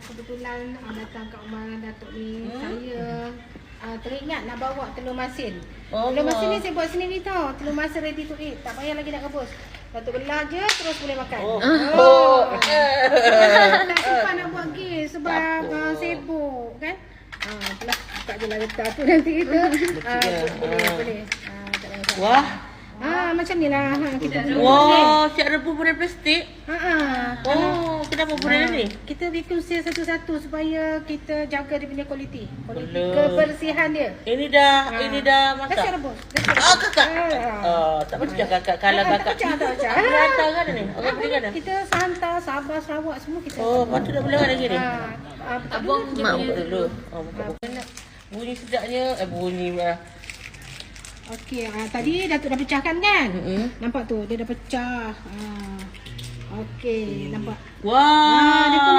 kebetulan uh, datang kat rumah Datuk ni, Hmm. saya uh, teringat nak bawa telur masin. Oh. Telur masin ni saya buat sendiri tau. Telur masin ready to eat. Tak payah lagi nak rebus. Datuk belah je terus boleh makan. Oh. Oh. tak sempat nak buat gil sebab uh, sibuk kan. Ah, belah buka je lah letak tu nanti kita. Ah, boleh, Ah. boleh. Ah, tak payah. Wah. Ah, macam ni lah. Ha, kita Wah, siap rebus boran plastik. Ha ah. Oh, kenapa boran ni? Kita bikin seal satu-satu supaya kita jaga dia punya kualiti. Kualiti kebersihan dia. Ini dah, Ah. ini dah Dah masak. siap rebus. Dah siap Oh, rebus. kakak. Ah. Oh, tak pecah kakak. Kalau Ah, tak kakak. pecah, tak pecah. Orang datang kan ni? Orang beli kan? Kita santai, sabar, Sarawak semua kita. Oh, patut dah boleh lagi ni. Ah, ah, buka Abang dulu. Mak dulu. Oh, buka. Bunyi sedapnya. Eh, bunyi lah. Okey, ah, tadi Datuk dah pecahkan kan? Mm-mm. Nampak tu, dia dah pecah. Ah. Okey, nampak. Wah. Ah, dia pun